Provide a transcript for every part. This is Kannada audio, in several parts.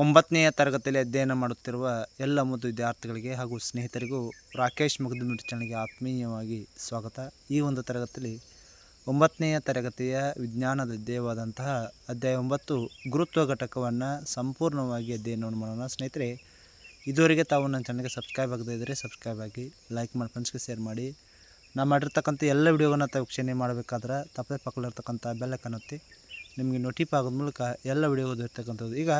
ಒಂಬತ್ತನೆಯ ತರಗತಿಯಲ್ಲಿ ಅಧ್ಯಯನ ಮಾಡುತ್ತಿರುವ ಎಲ್ಲ ಮುದ್ದು ವಿದ್ಯಾರ್ಥಿಗಳಿಗೆ ಹಾಗೂ ಸ್ನೇಹಿತರಿಗೂ ರಾಕೇಶ್ ಮುಗ್ಧಮಿಟ್ ಚಾನಲ್ಗೆ ಆತ್ಮೀಯವಾಗಿ ಸ್ವಾಗತ. ಈ ಒಂದು ತರಗತಿಯಲ್ಲಿ ಒಂಬತ್ತನೆಯ ತರಗತಿಯ ವಿಜ್ಞಾನದ ಅಧ್ಯಯವಾದಂತಹ ಅಧ್ಯಾಯ ಒಂಬತ್ತು ಗುರುತ್ವ ಘಟಕವನ್ನು ಸಂಪೂರ್ಣವಾಗಿ ಅಧ್ಯಯನವನ್ನು ಮಾಡೋಣ. ಸ್ನೇಹಿತರೆ, ಇದುವರೆಗೆ ತಾವು ನನ್ನ ಚಾನಲ್ಗೆ ಸಬ್ಸ್ಕ್ರೈಬ್ ಆಗದೇ ಇದ್ದರೆ ಸಬ್ಸ್ಕ್ರೈಬ್ ಆಗಿ, ಲೈಕ್ ಮಾಡಿ ಫ್ರೆಂಡ್ಸ್ಗೆ ಶೇರ್ ಮಾಡಿ. ನಾನು ಮಾಡಿರ್ತಕ್ಕಂಥ ಎಲ್ಲ ವಿಡಿಯೋವನ್ನು ತಾವು ವೀಕ್ಷಣೆ ಮಾಡಬೇಕಾದ್ರೆ ತಪ್ಪದೆ ಪಕ್ಕದಲ್ಲಿರ್ತಕ್ಕಂಥ ಬೆಲ್ಲ ಒತ್ತಿ, ನಿಮಗೆ ನೋಟಿಫ್ ಆಗೋದ ಮೂಲಕ ಎಲ್ಲ ವಿಡಿಯೋಗಳು ಇರ್ತಕ್ಕಂಥದ್ದು ಈಗ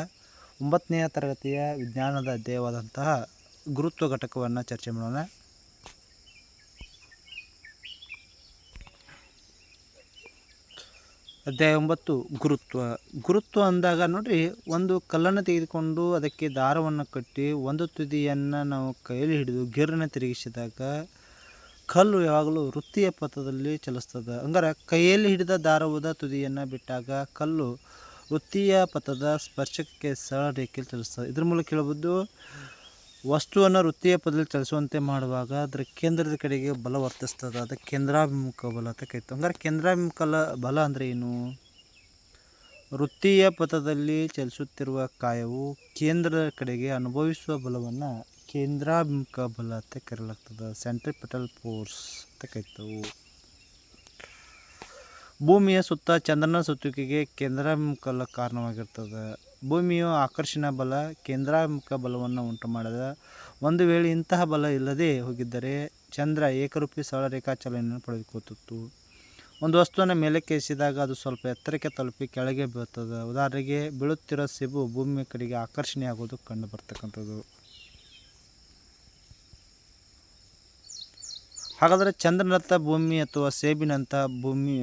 ಒಂಬತ್ತನೆಯ ತರಗತಿಯ ವಿಜ್ಞಾನದ ಅಧ್ಯಾಯವಾದಂತಹ ಗುರುತ್ವ ಘಟಕವನ್ನು ಚರ್ಚೆ ಮಾಡೋಣ. ಅಧ್ಯಾಯ ಒಂಬತ್ತು, ಗುರುತ್ವ. ಗುರುತ್ವ ಅಂದಾಗ ನೋಡ್ರಿ, ಒಂದು ಕಲ್ಲನ್ನು ತೆಗೆದುಕೊಂಡು ಅದಕ್ಕೆ ದಾರವನ್ನು ಕಟ್ಟಿ ಒಂದು ತುದಿಯನ್ನು ನಾವು ಕೈಯಲ್ಲಿ ಹಿಡಿದು ಗೇರನ್ನು ತಿರುಗಿಸಿದಾಗ ಕಲ್ಲು ಯಾವಾಗಲೂ ವೃತ್ತಿಯ ಪಥದಲ್ಲಿ ಚಲಿಸ್ತದೆ. ಹಂಗಾರೆ ಕೈಯಲ್ಲಿ ಹಿಡಿದ ದಾರವಾದ ತುದಿಯನ್ನು ಬಿಟ್ಟಾಗ ಕಲ್ಲು ವೃತ್ತಿಯ ಪಥದ ಸ್ಪರ್ಶಕ್ಕೆ ಸರಳ ರೇಖೆಯಲ್ಲಿ ಚಲಿಸ್ತದೆ ಇದ್ರ ಮೂಲಕ ಹೇಳ್ಬೋದು ವಸ್ತುವನ್ನು ವೃತ್ತೀಯ ಪದದಲ್ಲಿ ಚಲಿಸುವಂತೆ ಮಾಡುವಾಗ ಅದರ ಕೇಂದ್ರದ ಕಡೆಗೆ ಬಲ ವರ್ತಿಸ್ತದೆ. ಅದು ಕೇಂದ್ರಾಭಿಮುಖ ಬಲ ಅಂತ ಕರಿತು. ಹಂಗಾರೆ ಕೇಂದ್ರಾಭಿಮುಖ ಬಲ ಅಂದರೆ ಏನು? ವೃತ್ತೀಯ ಪಥದಲ್ಲಿ ಚಲಿಸುತ್ತಿರುವ ಕಾಯವು ಕೇಂದ್ರದ ಕಡೆಗೆ ಅನುಭವಿಸುವ ಬಲವನ್ನು ಕೇಂದ್ರಾಭಿಮುಖ ಬಲ ಅಂತ ಕರೆಯಲಾಗ್ತದೆ ಸೆಂಟ್ರಿಪಿಟಲ್ ಫೋರ್ಸ್ ಅಂತ ಕರಿತವು. ಭೂಮಿಯ ಸುತ್ತ ಚಂದ್ರನ ಸುತ್ತುವಿಕೆಗೆ ಕೇಂದ್ರಾಭಿಮುಖ ಬಲ ಕಾರಣವಾಗಿರ್ತದೆ. ಭೂಮಿಯು ಆಕರ್ಷಣ ಬಲ, ಕೇಂದ್ರಾಭಿಮುಖ ಬಲವನ್ನು ಉಂಟು ಮಾಡಿದ ಒಂದು ವೇಳೆ ಇಂತಹ ಬಲ ಇಲ್ಲದೆ ಹೋಗಿದ್ದರೆ ಚಂದ್ರ ಏಕರೂಪಿ ಸರಳ ರೇಖಾಚಲನೆಯನ್ನು ಪಡೆದುಕೊಳ್ಳುತ್ತಿತ್ತು. ಒಂದು ವಸ್ತುವನ್ನು ಮೇಲಕ್ಕೆ ಎಸೆದಾಗ ಅದು ಸ್ವಲ್ಪ ಎತ್ತರಕ್ಕೆ ತಲುಪಿ ಕೆಳಗೆ ಬೀಳ್ತದೆ ಉದಾಹರಣೆಗೆ ಬೀಳುತ್ತಿರೋ ಸಿಬು ಭೂಮಿಯ ಕಡೆಗೆ ಆಕರ್ಷಣೆಯಾಗೋದು ಕಂಡು ಬರ್ತಕ್ಕಂಥದ್ದು ಹಾಗಾದರೆ ಚಂದ್ರನತ್ತ ಭೂಮಿ ಅಥವಾ ಸೇಬಿನಂಥ ಭೂಮಿ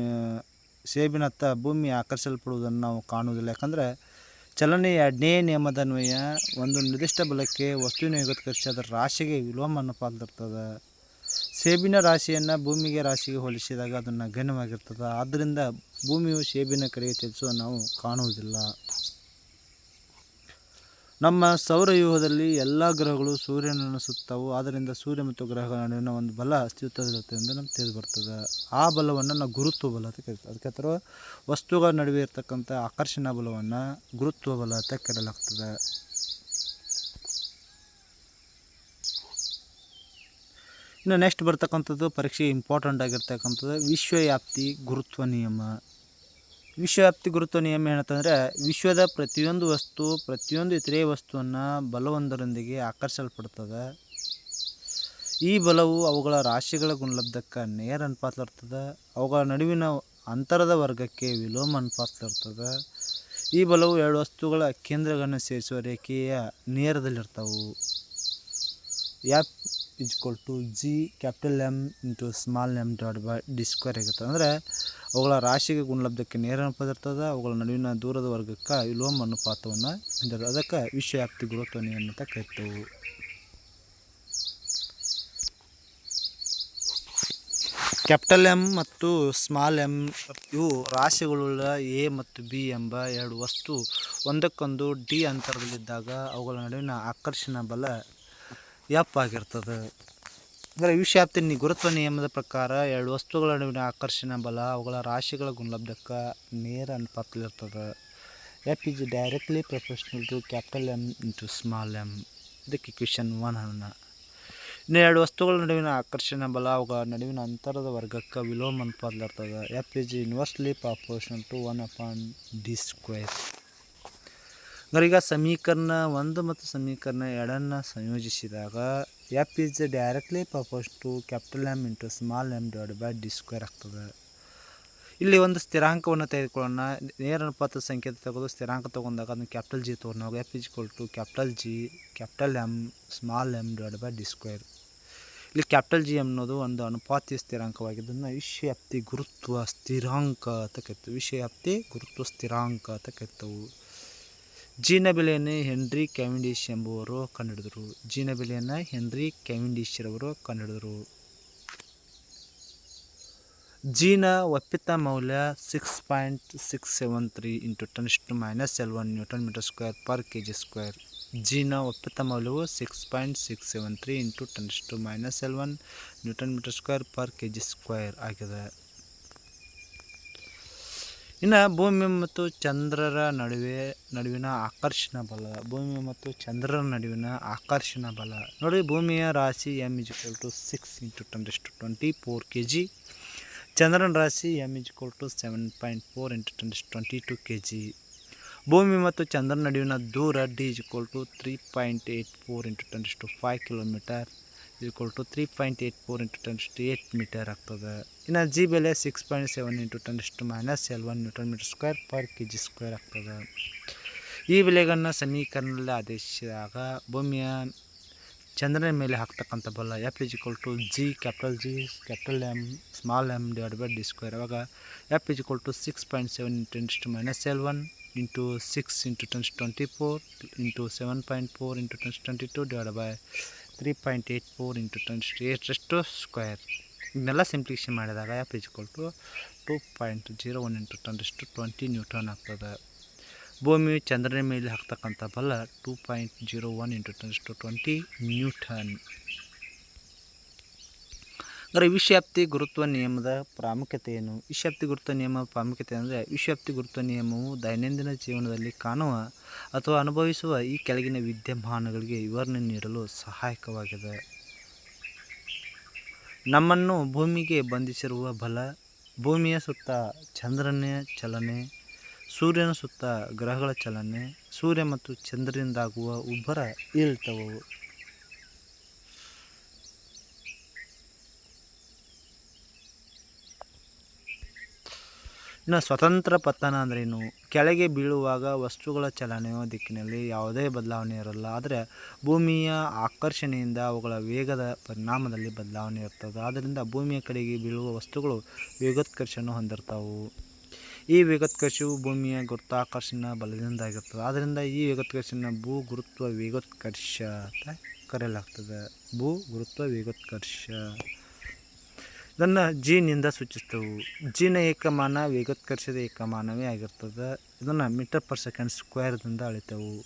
ಸೇಬಿನತ್ತ ಭೂಮಿ ಆಕರ್ಷಿಸಲ್ಪಡುವುದನ್ನು ನಾವು ಕಾಣುವುದಿಲ್ಲ. ಯಾಕಂದರೆ ಚಲನೆಯ ಎರಡನೇ ನಿಯಮದನ್ವಯ ಒಂದು ನಿರ್ದಿಷ್ಟ ಬಲಕ್ಕೆ ವಸ್ತುವಿನ ಯುಗತ್ಕರಿಸಿ ಅದರ ರಾಶಿಗೆ ವಿಲೋಮ ಅನುಪಾತದಲ್ಲಿರ್ತದೆ ಸೇಬಿನ ರಾಶಿಯನ್ನು ಭೂಮಿಗೆ ರಾಶಿಗೆ ಹೋಲಿಸಿದಾಗ ಅದನ್ನು ಘನವಾಗಿರ್ತದೆ. ಆದ್ದರಿಂದ ಭೂಮಿಯು ಸೇಬಿನ ಕಡೆಗೆ ಚಲಿಸುವ ನಾವು ಕಾಣುವುದಿಲ್ಲ. ನಮ್ಮ ಸೌರವ್ಯೂಹದಲ್ಲಿ ಎಲ್ಲ ಗ್ರಹಗಳು ಸೂರ್ಯನನ್ನು ಸುತ್ತವು ಆದ್ದರಿಂದ ಸೂರ್ಯ ಮತ್ತು ಗ್ರಹಗಳ ನಡುವಿನ ಒಂದು ಬಲ ಅಸ್ತಿತ್ವದಲ್ಲಿರುತ್ತೆ ಎಂದು ನಮ್ಗೆ ತಿಳಿದು ಬರ್ತದೆ ಆ ಬಲವನ್ನು ನಾವು ಗುರುತ್ವ ಬಲ ಅಂತ ಕರಿತೀವಿ. ಅದಕ್ಕೆ ಥರ ವಸ್ತುಗಳ ನಡುವೆ ಇರತಕ್ಕಂಥ ಆಕರ್ಷಣಾ ಬಲವನ್ನು ಗುರುತ್ವ ಬಲ ಅಂತ ಕರೆಯಲಾಗ್ತದೆ ಇನ್ನು ನೆಕ್ಸ್ಟ್ ಬರ್ತಕ್ಕಂಥದ್ದು ಪರೀಕ್ಷೆ ಇಂಪಾರ್ಟೆಂಟ್ ಆಗಿರ್ತಕ್ಕಂಥದ್ದು ವಿಶ್ವವ್ಯಾಪ್ತಿ ಗುರುತ್ವ ನಿಯಮ. ವಿಶ್ವವ್ಯಾಪ್ತಿ ಗುರುತ್ವ ನಿಯಮ ಏನಂತಂದರೆ, ವಿಶ್ವದ ಪ್ರತಿಯೊಂದು ವಸ್ತು, ಪ್ರತಿಯೊಂದು ಇತರೆ ವಸ್ತುವನ್ನು ಬಲವೊಂದರೊಂದಿಗೆ ಆಕರ್ಷಲ್ಪಡ್ತದೆ ಈ ಬಲವು ಅವುಗಳ ರಾಶಿಗಳ ಗುಣಲಬ್ಧಕ್ಕೆ ನೇರ ಅನುಪಾತಲಿರ್ತದೆ ಅವುಗಳ ನಡುವಿನ ಅಂತರದ ವರ್ಗಕ್ಕೆ ವಿಲೋಮ ಅನುಪಾತಲಿರ್ತದೆ ಈ ಬಲವು ಎರಡು ವಸ್ತುಗಳ ಕೇಂದ್ರಗಳನ್ನು ಸೇರಿಸುವ ರೇಖೆಯ ನೇರದಲ್ಲಿರ್ತವು. F is equal to G capital M into small M dot by D square ಆಗಿರ್ತದೆ ಅಂದರೆ ಅವುಗಳ ರಾಶಿಗೆ ಗುಣಲಬ್ಧಕ್ಕೆ ನೇರ ಅನುಪಾತ ಇರ್ತದೆ, ಅವುಗಳ ನಡುವಿನ ದೂರದ ವರ್ಗಕ್ಕೆ ವಿಲೋಮ ಅನುಪಾತವನ್ನು ಹೊಂದಿರೋದು ಅದಕ್ಕೆ ವಿಶ್ವವ್ಯಾಪ್ತಿ ಗುರುತ್ವನಿ ಅಂತ ಕರಿತೇವೆ. ಕ್ಯಾಪಿಟಲ್ ಎಂ ಮತ್ತು ಸ್ಮಾಲ್ ಎಂ ಇವು ರಾಶಿಗಳುಳ್ಳ ಎ ಮತ್ತು ಬಿ ಎಂಬ ಎರಡು ವಸ್ತು ಒಂದಕ್ಕೊಂದು ಡಿ ಅಂತರದಲ್ಲಿದ್ದಾಗ ಅವುಗಳ ನಡುವಿನ ಆಕರ್ಷಣ ಬಲ ಎಫ್ ಆಗಿರ್ತದೆ ಅಂದರೆ ವಿಶ್ವವ್ಯಾಪ್ತಿ ನಿ ಗುರುತ್ವ ನಿಯಮದ ಪ್ರಕಾರ ಎರಡು ವಸ್ತುಗಳ ನಡುವಿನ ಆಕರ್ಷಣೆ, ಬಲ, ಅವುಗಳ ರಾಶಿಗಳ ಗುಣಲಬ್ಧಕ್ಕೆ ನೇರ ಅನುಪಾತದಲ್ಲಿರ್ತದೆ F is directly proportional to capital M into small M ಇದಕ್ಕೆ ಕ್ವಿಶನ್ ಒನ್ ಅನ್ನ. ಇನ್ನು ಎರಡು ವಸ್ತುಗಳ ನಡುವಿನ ಆಕರ್ಷಣೆ, ಬಲ, ಅವುಗಳ ನಡುವಿನ ಅಂತರದ ವರ್ಗಕ್ಕೆ ವಿಲೋಮ ಅನುಪಾತದಲ್ಲಿರ್ತದೆ F is inversely proportional to one upon D square ಅಂದ್ರೆ ಈಗ ಸಮೀಕರಣ ಒಂದು ಮತ್ತು ಸಮೀಕರಣ ಎರಡನ್ನು ಸಂಯೋಜಿಸಿದಾಗ F is directly proportional to capital M into small M divide by D square ಆಗ್ತದೆ. ಇಲ್ಲಿ ಒಂದು ಸ್ಥಿರಾಂಕವನ್ನು ತೆಗೆದುಕೊಳ್ಳೋಣ. ನೇರ ಅನುಪಾತ ಸಂಖ್ಯೆ ತೆಗೆದು ಸ್ಥಿರಾಂಕ ತೊಗೊಂಡಾಗ ಅದನ್ನು ಕ್ಯಾಪಿಟಲ್ ಜಿ ತೊಗೊಂಡಾಗ F is equal to capital G capital M small M divide by D square ಇಲ್ಲಿ ಕ್ಯಾಪಿಟಲ್ ಜಿ ಅನ್ನೋದು ಒಂದು ಅನುಪಾತಿಯ ಸ್ಥಿರಾಂಕವಾಗಿದ್ದನ್ನು ವಿಶ್ವವ್ಯಾಪ್ತಿ ಗುರುತ್ವ ಸ್ಥಿರಾಂಕ ಅಂತ ಕರಿತೀವಿ. ವಿಶ್ವವ್ಯಾಪ್ತಿ ಗುರುತ್ವ ಸ್ಥಿರಾಂಕ ಅಂತ ಕರಿತವು. ಜೀನ ಬೆಲೆಯನ್ನು ಹೆನ್ರಿ ಕ್ಯಾವಿಂಡಿಶ್ ಎಂಬುವರು ಕಂಡುಹಿಡಿದರು ಜೀನ ಬೆಲೆಯನ್ನು ಹೆನ್ರಿ ಕ್ಯಾವಿಂಡಿಶ್ ರವರು ಕಂಡುಹಿಡಿದರು ಜೀನ ಒಪ್ಪಿತ ಮೌಲ್ಯ six point six seven three into ten to minus eleven newton meter square per K G square ಜೀನ ಒಪ್ಪಿತ ಮೌಲ್ಯವು six point six seven three into ten to minus eleven newton meter square per K G square ಆಗಿದೆ. ಇನ್ನು ಭೂಮಿ ಮತ್ತು ಚಂದ್ರರ ನಡುವೆ, ನಡುವಿನ ಆಕರ್ಷಣ ಬಲ. ಭೂಮಿ ಮತ್ತು ಚಂದ್ರರ ನಡುವಿನ ಆಕರ್ಷಣ ಬಲ. ನೋಡಿ, ಭೂಮಿಯ ರಾಶಿ M is equal to six into ten to twenty four K G ಚಂದ್ರನ ರಾಶಿ M is equal to seven point four into ten twenty two K G ಭೂಮಿ ಮತ್ತು ಚಂದ್ರನ ನಡುವಿನ ದೂರ D is equal to three point eight four into ten to five kilometer equal to three point eight four into ten to eight meter ಆಗ್ತದೆ. ಇನ್ನು ಜಿ ಬೆಲೆ six point seven into ten to minus eleven newton meter square per K G square ಆಗ್ತದೆ. ಈ ಬೆಲೆಗಳನ್ನು ಸಮೀಕರಣದಲ್ಲಿ ಆದೇಶಿಸಿದಾಗ ಭೂಮಿಯ ಚಂದ್ರನ ಮೇಲೆ ಹಾಕ್ತಕ್ಕಂಥ ಬಲ F is equal to G capital G capital M small M divide by D square ಅವಾಗ F is equal to six point seven into minus eleven into six into tens twenty four into seven point four into tens twenty two divide by three point eight four into tens ಏಯ್ಟಷ್ಟು square ಇದನ್ನೆಲ್ಲ ಸಿಂಪ್ಲಿಕೇಶನ್ ಮಾಡಿದಾಗ ಕೊಟ್ಟು to two point zero one into ಟೆನ್ಷ್ಟು twenty newton ಆಗ್ತದೆ. ಭೂಮಿ ಚಂದ್ರನ ಮೇಲೆ ಹಾಕ್ತಕ್ಕಂಥ ಬಲ two point zero one into ಟೆನ್ಷ್ಟು twenty newton ಅಂದರೆ ವಿಷಯಾಪ್ತಿ ಗುರುತ್ವ ನಿಯಮದ ಪ್ರಾಮುಖ್ಯತೆ ಏನು ವಿಷಯಾಪ್ತಿ ಗುರುತ್ವ ನಿಯಮ ಪ್ರಾಮುಖ್ಯತೆ ಅಂದರೆ ವಿಷಯಾಪ್ತಿ ಗುರುತ್ವ ನಿಯಮವು ದೈನಂದಿನ ಜೀವನದಲ್ಲಿ ಕಾಣುವ ಅಥವಾ ಅನುಭವಿಸುವ ಈ ಕೆಳಗಿನ ವಿದ್ಯಮಾನಗಳಿಗೆ ವಿವರಣೆ ನೀಡಲು ಸಹಾಯಕವಾಗಿದೆ. ನಮ್ಮನ್ನು ಭೂಮಿಗೆ ಬಂಧಿಸಿರುವ ಬಲ, ಭೂಮಿಯ ಸುತ್ತ ಚಂದ್ರನ ಚಲನೆ, ಸೂರ್ಯನ ಸುತ್ತ ಗ್ರಹಗಳ ಚಲನೆ, ಸೂರ್ಯ ಮತ್ತು ಚಂದ್ರನಿಂದಾಗುವ ಉಬ್ಬರ ಇಳಿತವು. ಇನ್ನು ಸ್ವತಂತ್ರ ಪತನ ಅಂದ್ರೇನು ಕೆಳಗೆ ಬೀಳುವಾಗ ವಸ್ತುಗಳ ಚಲನೆಯ ದಿಕ್ಕಿನಲ್ಲಿ ಯಾವುದೇ ಬದಲಾವಣೆ ಇರಲ್ಲ. ಆದರೆ ಭೂಮಿಯ ಆಕರ್ಷಣೆಯಿಂದ ಅವುಗಳ ವೇಗದ ಪರಿಣಾಮದಲ್ಲಿ ಬದಲಾವಣೆ ಇರ್ತದೆ. ಆದ್ದರಿಂದ ಭೂಮಿಯ ಕಡೆಗೆ ಬೀಳುವ ವಸ್ತುಗಳು ವೇಗೋತ್ಕರ್ಷವನ್ನು ಹೊಂದಿರ್ತಾವು. ಈ ವೇಗೋತ್ಕರ್ಷವು ಭೂಮಿಯ ಗುರುತ್ವಾಕರ್ಷಣ ಬಲದಿಂದಾಗಿರ್ತದೆ. ಆದ್ದರಿಂದ ಈ ವೇಗೋತ್ಕರ್ಷನ ಭೂ ಗುರುತ್ವ ವೇಗೋತ್ಕರ್ಷ ಅಂತ ಕರೆಯಲಾಗ್ತದೆ. ಭೂ ಗುರುತ್ವ ವೇಗೋತ್ಕರ್ಷ ಇದನ್ನು ಜೀನಿಂದ ಸೂಚಿಸ್ತವು ಜೀನ ಏಕಮಾನ ವೇಗೋತ್ಕರ್ಷದ ಏಕಮಾನವೇ ಆಗಿರ್ತದೆ. ಇದನ್ನು ಮೀಟರ್ ಪರ್ ಸೆಕೆಂಡ್ ಸ್ಕ್ವೇರ್ದಿಂದ ಅಳಿತವು.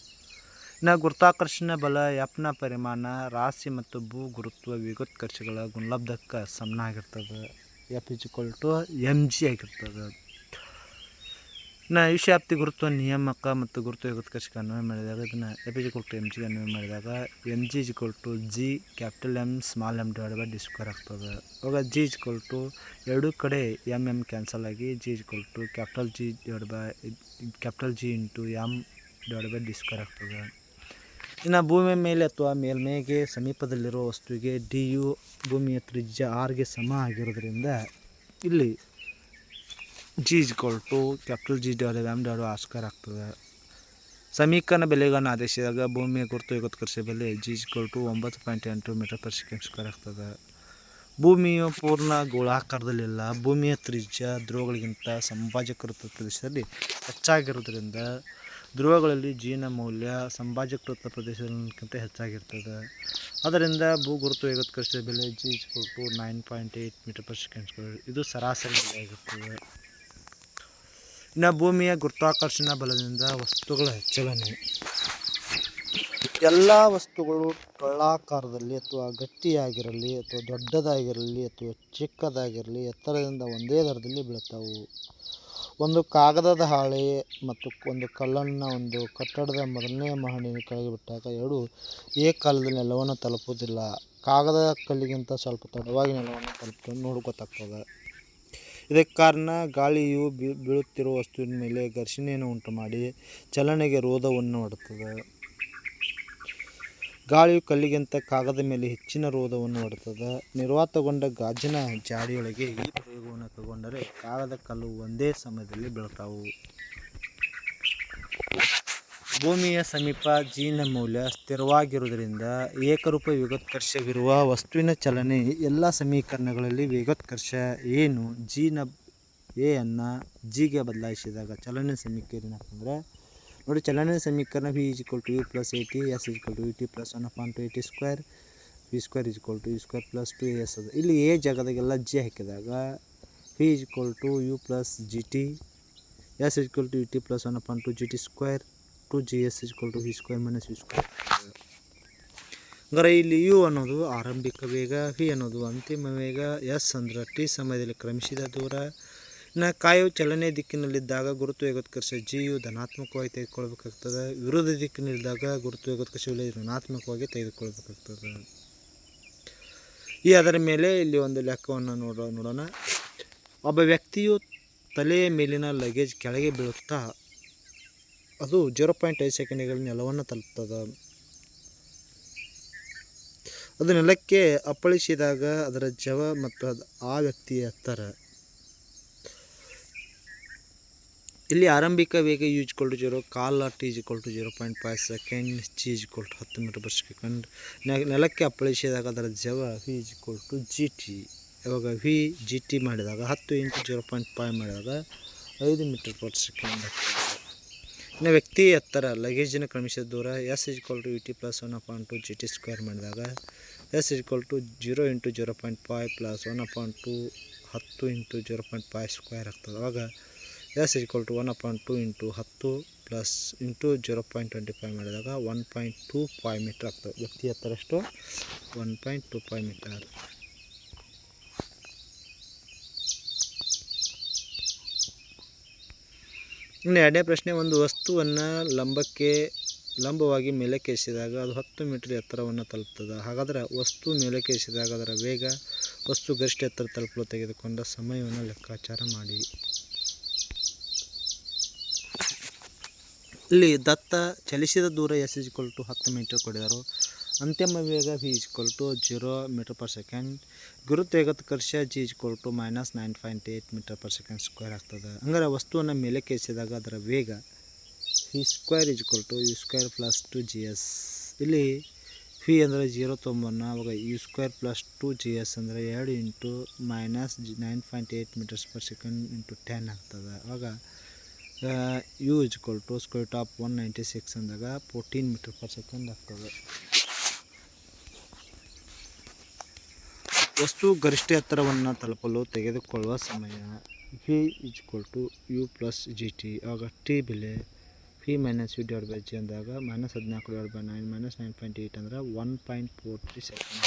ಇನ್ನು ಗುರುತ್ವಾಕರ್ಷಣ ಬಲ, ಯಾಪ್ನ ಪರಿಮಾಣ, ರಾಶಿ ಮತ್ತು ಭೂ ಗುರುತ್ವ ವೇಗೋತ್ಕರ್ಷಗಳ ಗುಣಲಬ್ಧಕ್ಕೆ ಸಮನಾಗಿರ್ತದೆ. F is equal to M G ಆಗಿರ್ತದೆ. ಇನ್ನು ವಿಷಯಾಪ್ತಿ ಗುರುತ್ವ ನಿಯಮಕ ಮತ್ತು ಗುರುತ್ವ ವೇಗೋತ್ಕರ್ಷಕ್ಕೆ ಅನ್ವಯ ಮಾಡಿದಾಗ ಇದನ್ನು A P equal to M ಜಿಗೆ ಅನ್ವಯ ಮಾಡಿದಾಗ M G is equal to G capital M small M divide by D square ಆಗ್ತದೆ. ಅವಾಗ ಜಿ ಇಜ್ ಕೊಲ್ ಟು ಎರಡೂ ಕಡೆ ಎಂ ಎಂ ಕ್ಯಾನ್ಸಲ್ ಆಗಿ G is equal to capital G divide by capital G into M divide by D square ಆಗ್ತದೆ. ಇನ್ನು ಭೂಮಿಯ ಮೇಲೆ ಅಥವಾ ಮೇಲ್ಮೈಗೆ ಸಮೀಪದಲ್ಲಿರುವ ವಸ್ತುವಿಗೆ ಡಿ ಯು ಭೂಮಿಯ ತ್ರಿಜ್ಯ ಆರ್ಗೆ ಸಮ ಆಗಿರೋದ್ರಿಂದ ಇಲ್ಲಿ G is equal to capital G divide M divide R square ಆಗ್ತದೆ. ಸಮೀಕರಣ ಬೆಲೆಗಳನ್ನು ಆದೇಶಿಸಿದಾಗ ಭೂಮಿಯ ಗುರುತು ವೇಗೋತ್ಕರ್ಷ ಬೆಲೆ ಜಿ ಇಸ್ ಇಕ್ವಲ್ ಟು ಒಂಬತ್ತು ಪಾಯಿಂಟ್ ಎಂಟು ಮೀಟರ್ ಪರ್ ಸೆಕೆಂಡ್ ಸ್ಕ್ವೇರ್ ಆಗ್ತದೆ. ಭೂಮಿಯು ಪೂರ್ಣ ಗೋಳಾಕಾರದಲ್ಲಿಲ್ಲ. ಭೂಮಿಯ ತ್ರಿಜ್ಯ ಧ್ರುವಗಳಿಗಿಂತ ಸಂಭಾಜಕೃತ ಪ್ರದೇಶದಲ್ಲಿ ಹೆಚ್ಚಾಗಿರೋದ್ರಿಂದ ಧ್ರುವಗಳಲ್ಲಿ ಜೀನ ಮೌಲ್ಯ ಸಂಭಾಜಕೃತ ಪ್ರದೇಶಕ್ಕಿಂತ ಹೆಚ್ಚಾಗಿರ್ತದೆ. ಅದರಿಂದ ಭೂ ಗುರುತು ವೇಗೋತ್ಕರ್ಷದ ಬೆಲೆ G is to nine point eight meter per second square ಇದು ಸರಾಸರಿ ಬೆಲೆ ಆಗಿರ್ತದೆ. ಇನ್ನು ಭೂಮಿಯ ಗುರುತ್ವಾಕರ್ಷಣ ಬಲದಿಂದ ವಸ್ತುಗಳ ಚಲನೆ ಎಲ್ಲ ವಸ್ತುಗಳು ಟೊಳ್ಳಾಕಾರದಲ್ಲಿ ಅಥವಾ ಗಟ್ಟಿಯಾಗಿರಲಿ ಅಥವಾ ದೊಡ್ಡದಾಗಿರಲಿ ಅಥವಾ ಚಿಕ್ಕದಾಗಿರಲಿ ಎತ್ತರದಿಂದ ಒಂದೇ ದರದಲ್ಲಿ ಬೀಳ್ತಾವು ಒಂದು ಕಾಗದದ ಹಾಳೆ ಮತ್ತು ಒಂದು ಕಲ್ಲನ್ನು ಒಂದು ಕಟ್ಟಡದ ಮೊದಲನೇ ಮಹಡಿನ ಕೆಳಗೆ ಬಿಟ್ಟಾಗ ಎರಡು ಏಕಕಾಲದಲ್ಲಿ ನೆಲವನ್ನು ತಲುಪುವುದಿಲ್ಲ. ಕಾಗದ ಕಲ್ಲಿಗಿಂತ ಸ್ವಲ್ಪ ತಡವಾಗಿ ನೆಲವನ್ನು ತಲುಪ ನೋಡಿ ಇದಕ್ಕೆ ಕಾರಣ ಗಾಳಿಯು ಬೀಳುತ್ತಿರುವ ವಸ್ತುವಿನ ಮೇಲೆ ಘರ್ಷಣೆಯನ್ನು ಉಂಟು ಮಾಡಿ ಚಲನೆಗೆ ರೋಧವನ್ನು ಮಾಡುತ್ತದೆ ಗಾಳಿಯು ಕಲ್ಲಿಗಿಂತ ಕಾಗದ ಮೇಲೆ ಹೆಚ್ಚಿನ ರೋಧವನ್ನು ಮಾಡುತ್ತದೆ ನಿರ್ವಾತಗೊಂಡ ಗಾಜಿನ ಜಾಡಿಯೊಳಗೆ ಈ ಪ್ರಯೋಗವನ್ನು ಕೈಗೊಂಡರೆ ಕಾಗದ ಕಲ್ಲು ಒಂದೇ ಸಮಯದಲ್ಲಿ ಬೀಳ್ತಾವು. ಭೂಮಿಯ ಸಮೀಪ ಜೀನ ಮೌಲ್ಯ ಸ್ಥಿರವಾಗಿರುವುದರಿಂದ ಏಕರೂಪ ವೇಗೋತ್ಕರ್ಷವಿರುವ ವಸ್ತುವಿನ ಚಲನೆ ಎಲ್ಲ ಸಮೀಕರಣಗಳಲ್ಲಿ ವೇಗೋತ್ಕರ್ಷ ಏನು? ಜಿನ ಎ ಅನ್ನು ಜಿಗೆ ಬದಲಾಯಿಸಿದಾಗ ಚಲನೆ ಸಮೀಕರಣ ಅಂದರೆ ನೋಡಿ ಚಲನೆ ಸಮೀಕರಣ V is equal to U plus A T S is equal to U T plus one upon two A T square V square is equal to U square plus two S ಅದು. ಇಲ್ಲಿ ಎ ಜಾಗದಾಗೆಲ್ಲ ಜಿ ಹಾಕಿದಾಗ V is equal to U plus G T S is equal to U T plus one upon two G T square two G S is equal to V square minus V square. ಹಂಗಾರೆ ಇಲ್ಲಿ ಯು ಅನ್ನೋದು ಆರಂಭಿಕ ವೇಗ, ವಿ ಅನ್ನೋದು ಅಂತಿಮ ವೇಗ, ಎಸ್ ಅಂದರೆ ಟಿ ಸಮಯದಲ್ಲಿ ಕ್ರಮಿಸಿದ ದೂರ. ಇನ್ನು ಕಾಯು ಚಲನೆ ದಿಕ್ಕಿನಲ್ಲಿದ್ದಾಗ ಗುರುತು ಏಕೋತ್ಕರ್ಷ ಜಿಯು ಧನಾತ್ಮಕವಾಗಿ ತೆಗೆದುಕೊಳ್ಬೇಕಾಗ್ತದೆ. ವಿರೋಧ ದಿಕ್ಕಿನಲ್ಲಿದ್ದಾಗ ಗುರುತು ಏಕೋತ್ಕರ್ಷ ವಿಲೆ ಋಣಾತ್ಮಕವಾಗಿ ತೆಗೆದುಕೊಳ್ಬೇಕಾಗ್ತದೆ. ಈ ಅದರ ಮೇಲೆ ಇಲ್ಲಿ ಒಂದು ಲೆಕ್ಕವನ್ನು ನೋಡೋ, ನೋಡೋಣ. ಒಬ್ಬ ವ್ಯಕ್ತಿಯು ತಲೆಯ ಮೇಲಿನ ಲಗೇಜ್ ಕೆಳಗೆ ಬೀಳುತ್ತಾ ಅದು ಜೀರೋ ಪಾಯಿಂಟ್ ಐದು ಸೆಕೆಂಡ್ಗಳ ನೆಲವನ್ನು ತಲುಪ್ತದೆ. ಅದು ನೆಲಕ್ಕೆ ಅಪ್ಪಳಿಸಿದಾಗ ಅದರ ಜವ ಮತ್ತು ಅದು ಆ ವ್ಯಕ್ತಿಯ ಎತ್ತರ. ಇಲ್ಲಿ ಆರಂಭಿಕ ವೇಗ ಯೂಜ್ ಟು ಜೀರೋ ಕಾಲ T is to zero point five second G is to ಹತ್ತು ಮೀಟರ್ ಪರ್ ಸೆಕೆಂಡ್ ನೆಲಕ್ಕೆ ಅಪ್ಪಳಿಸಿದಾಗ ಅದರ ಜವ V is to G T ಇವಾಗ ವಿ ಜಿ ಟಿ ಮಾಡಿದಾಗ ಹತ್ತು ಇಂಟು ಜೀರೋ ಪಾಯಿಂಟ್ ಫೈವ್ ಮಾಡಿದಾಗ ಐದು ಮೀಟರ್ ಪರ್ ಸೆಕೆಂಡ್ ಆಗ್ತದೆ ಇನ್ನು ವ್ಯಕ್ತಿ ಎತ್ತರ ಲಗೇಜಿನ ಕ್ರಮಿಸಿದ ದೂರ S is to U T plus one upon two G T square ಮಾಡಿದಾಗ S is to zero into zero point five plus one upon two ಹತ್ತು into zero point five square ಆಗ್ತದೆ. ಅವಾಗ S is to one upon two into ಹತ್ತು plus into zero point twenty five ಮಾಡಿದಾಗ one point two five meter ಆಗ್ತದೆ. ವ್ಯಕ್ತಿ ಎತ್ತರಷ್ಟು one point two five meter ಇನ್ನು ಎರಡನೇ ಪ್ರಶ್ನೆ, ಒಂದು ವಸ್ತುವನ್ನು ಲಂಬಕ್ಕೆ, ಲಂಬವಾಗಿ ಮೇಲಕ್ಕೆ ಎಸೆದಾಗ ಅದು ಹತ್ತು ಮೀಟರ್ ಎತ್ತರವನ್ನು ತಲುಪ್ತದೆ. ಹಾಗಾದರೆ ವಸ್ತು ಮೇಲಕ್ಕೆ ಎಸೆದಾಗ ಅದರ ವೇಗ, ವಸ್ತು ಗರಿಷ್ಠ ಎತ್ತರ ತಲುಪಲು ತೆಗೆದುಕೊಂಡ ಸಮಯವನ್ನು ಲೆಕ್ಕಾಚಾರ ಮಾಡಿ. ಇಲ್ಲಿ ದತ್ತ ಚಲಿಸಿದ ದೂರ ಎಸ್ ಇಸ್ ಟು ಹತ್ತು ಮೀಟರ್ ಕೊಡಿದರು. ಅಂತಿಮ ವೇಗ V is to zero meter per second ಗುರುತ್ವ ಏಕೋತ್ಕರ್ಷ G is to minus nine point eight meter per second square ಆಗ್ತದೆ. ಹಂಗಾರೆ ವಸ್ತುವನ್ನು ಮೇಲೆ ಎಸೆದಾಗ ಅದರ ವೇಗ V square is to U square plus two G S ಇಲ್ಲಿ ವಿ ಅಂದರೆ ಜೀರೋ ತೊಂಬನ್ನು ಅವಾಗ U square plus two G S ಅಂದರೆ ಎರಡು into minus nine point eight meters per second into ten ಆಗ್ತದೆ. ಅವಾಗ U is to square top one ninety six ಅಂದಾಗ ಫೋರ್ಟೀನ್ ಮೀಟರ್ ಪರ್ ಸೆಕೆಂಡ್ ಆಗ್ತದೆ. ವಸ್ತು ಗರಿಷ್ಠ ಎತ್ತರವನ್ನು ತಲುಪಲು ತೆಗೆದುಕೊಳ್ಳುವ ಸಮಯ. V equal to U plus G T ಆಗ ಟಿ ಬೆಲೆ V minus U divide by G ಅಂದಾಗ ಮೈನಸ್ ಹದಿನಾಲ್ಕು divide by nine minus nine point eight ಅಂದರೆ one point four three second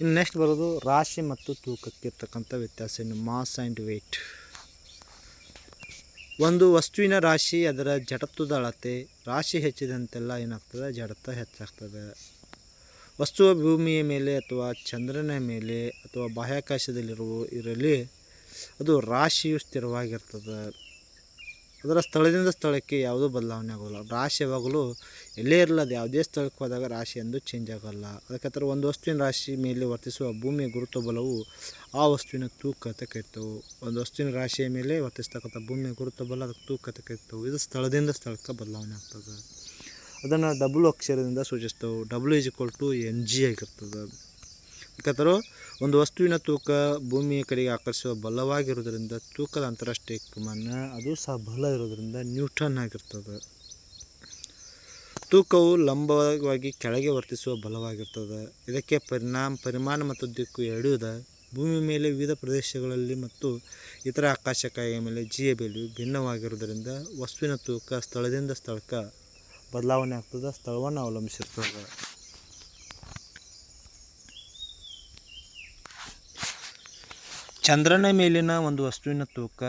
ಇನ್ನು ನೆಕ್ಸ್ಟ್ ಬರೋದು ರಾಶಿ ಮತ್ತು ತೂಕಕ್ಕೆ ಇರ್ತಕ್ಕಂಥ ವ್ಯತ್ಯಾಸ, ಇನ್ನು ಮಾಸ್ ಆ್ಯಂಡ್ ವೆಯ್ಟ್ ಒಂದು ವಸ್ತುವಿನ ರಾಶಿ ಅದರ ಜಡತ್ವದ ಅಳತೆ ರಾಶಿ ಹೆಚ್ಚಿದಂತೆಲ್ಲ ಏನಾಗ್ತದೆ? ಜಡತ್ವ ಹೆಚ್ಚಾಗ್ತದೆ. ವಸ್ತುವ ಭೂಮಿಯ ಮೇಲೆ ಅಥವಾ ಚಂದ್ರನ ಮೇಲೆ ಅಥವಾ ಬಾಹ್ಯಾಕಾಶದಲ್ಲಿರುವ ಇರಲಿ, ಅದು ರಾಶಿಯು ಸ್ಥಿರವಾಗಿರ್ತದೆ. ಅದರ ಸ್ಥಳದಿಂದ ಸ್ಥಳಕ್ಕೆ ಯಾವುದೂ ಬದಲಾವಣೆ ಆಗೋಲ್ಲ. ರಾಶಿ ಯಾವಾಗಲೂ ಎಲ್ಲೇ ಇರಲ್ಲ, ಅದು ಯಾವುದೇ ಸ್ಥಳಕ್ಕೆ ಹೋದಾಗ ರಾಶಿ ಎಂದು ಚೇಂಜ್ ಆಗೋಲ್ಲ. ಅದಕ್ಕೆ ಒಂದು ವಸ್ತುವಿನ ರಾಶಿ ಮೇಲೆ ವರ್ತಿಸುವ ಭೂಮಿಯ ಗುರುತ್ವ ಬಲವು ಆ ವಸ್ತುವಿನ ತೂಕತೆ ಕರಿತವು ಒಂದು ವಸ್ತುವಿನ ರಾಶಿಯ ಮೇಲೆ ವರ್ತಿಸ್ತಕ್ಕಂಥ ಭೂಮಿಯ ಗುರುತ್ವ ಬಲ ಅದಕ್ಕೆ ತೂಕತೆ ಕರಿತವು ಇದು ಸ್ಥಳದಿಂದ ಸ್ಥಳಕ್ಕೆ ಬದಲಾವಣೆ ಆಗ್ತದೆ. ಅದನ್ನು ಡಬ್ಲ್ಯೂ ಅಕ್ಷರದಿಂದ ಸೂಚಿಸ್ತವೆ W is equal to N G ಆಗಿರ್ತದೆ ಯಾಕಂದ್ರೆ ಒಂದು ವಸ್ತುವಿನ ತೂಕ ಭೂಮಿಯ ಕಡೆಗೆ ಆಕರ್ಷಿಸುವ ಬಲವಾಗಿರೋದ್ರಿಂದ ತೂಕದ ಅಂತಾರಾಷ್ಟ್ರೀಯ ಕ್ರಮಾನ, ಅದು ಸಹ ಬಲ ಇರೋದ್ರಿಂದ ನ್ಯೂಟನ್ ಆಗಿರ್ತದೆ. ತೂಕವು ಲಂಬವಾಗಿ ಕೆಳಗೆ ವರ್ತಿಸುವ ಬಲವಾಗಿರ್ತದೆ. ಇದಕ್ಕೆ ಪರಿಣಾಮ, ಪರಿಮಾಣ ಮತ್ತು ದಿಕ್ಕು ಎರಡೂ ಇದೆ. ಭೂಮಿ ಮೇಲೆ ವಿವಿಧ ಪ್ರದೇಶಗಳಲ್ಲಿ ಮತ್ತು ಇತರ ಆಕಾಶಕಾಯಿಯ ಮೇಲೆ ಜಿಯ ಬೆಲೆಯು ಭಿನ್ನವಾಗಿರುವುದರಿಂದ ವಸ್ತುವಿನ ತೂಕ ಸ್ಥಳದಿಂದ ಸ್ಥಳಕ್ಕೆ ಬದಲಾವಣೆ ಆಗ್ತದೆ, ಸ್ಥಳವನ್ನು ಅವಲಂಬಿಸಿರ್ತದೆ. ಚಂದ್ರನ ಮೇಲಿನ ಒಂದು ವಸ್ತುವಿನ ತೂಕ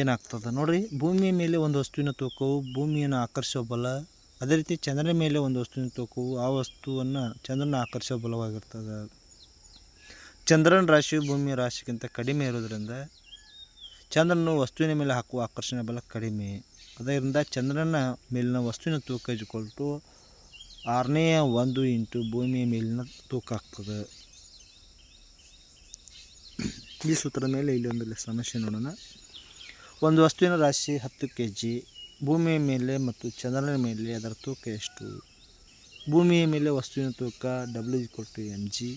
ಏನಾಗ್ತದೆ? ನೋಡಿರಿ, ಭೂಮಿಯ ಮೇಲೆ ಒಂದು ವಸ್ತುವಿನ ತೂಕವು ಭೂಮಿಯನ್ನು ಬಲ, ಅದೇ ರೀತಿ ಚಂದ್ರನ ಮೇಲೆ ಒಂದು ವಸ್ತುವಿನ ತೂಕವು ಆ ವಸ್ತುವನ್ನು ಚಂದ್ರನ ಆಕರ್ಷಿಸೋ ಬಲವಾಗಿರ್ತದೆ. ಚಂದ್ರನ ರಾಶಿಯು ಭೂಮಿಯ ರಾಶಿಗಿಂತ ಕಡಿಮೆ ಇರೋದರಿಂದ, ಚಂದ್ರನು ವಸ್ತುವಿನ ಮೇಲೆ ಹಾಕುವ ಆಕರ್ಷಣೆ ಬಲ ಕಡಿಮೆ. ಅದರಿಂದ ಚಂದ್ರನ ಮೇಲಿನ ವಸ್ತುವಿನ ತೂಕ ಇಟ್ಕೊಳ್ತು ಆರನೇ ಒಂದು ಇಂಟು ಭೂಮಿಯ ಮೇಲಿನ ತೂಕ ಆಗ್ತದೆ. ಈ ಸೂತ್ರದ ಮೇಲೆ ಇಲ್ಲಿ ಒಂದು ಸಮಸ್ಯೆ ನೋಡೋಣ. ಒಂದು ವಸ್ತುವಿನ ರಾಶಿ ಹತ್ತು ಕೆ ಜಿ ಭೂಮಿಯ ಮೇಲೆ ಮತ್ತು ಚಂದ್ರನ ಮೇಲೆ ಅದರ ತೂಕ ಎಷ್ಟು? ಭೂಮಿಯ ಮೇಲೆ ವಸ್ತುವಿನ ತೂಕ W equal to M G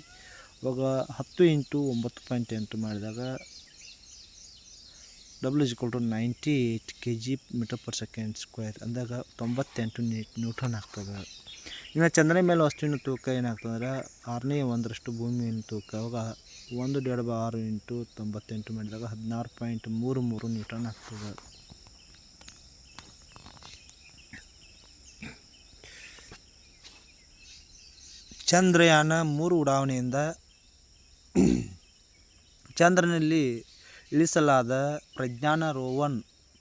ಇವಾಗ ಹತ್ತು ಇಂಟು ಒಂಬತ್ತು ಪಾಯಿಂಟ್ ಎಂಟು ಮಾಡಿದಾಗ W is to ninety eight K G metre per second square ಅಂದಾಗ ತೊಂಬತ್ತೆಂಟು ನ್ಯೂಟನ್ ಆಗ್ತದೆ. ಇನ್ನು ಚಂದ್ರನ ಮೇಲೆ ವಸ್ತುವಿನ ತೂಕ ಏನಾಗ್ತದೆ ಅಂದ್ರೆ ಆರನೇ ಒಂದರಷ್ಟು ಭೂಮಿಯ ತೂಕ. ಅವಾಗ ಒಂದು ಡಿವೈಡ್ ಬೈ ಆರು ಇಂಟು ತೊಂಬತ್ತೆಂಟು ಮಾಡಿದಾಗ ಹದಿನಾರು ಪಾಯಿಂಟ್ ಮೂರು ಮೂರು ನ್ಯೂಟನ್ ಆಗ್ತದೆ. ಚಂದ್ರಯಾನ ಮೂರು ಉಡಾವಣೆಯಿಂದ ಚಂದ್ರನಲ್ಲಿ ಇಳಿಸಲಾದ ಪ್ರಜ್ಞಾನ ರೋವನ್,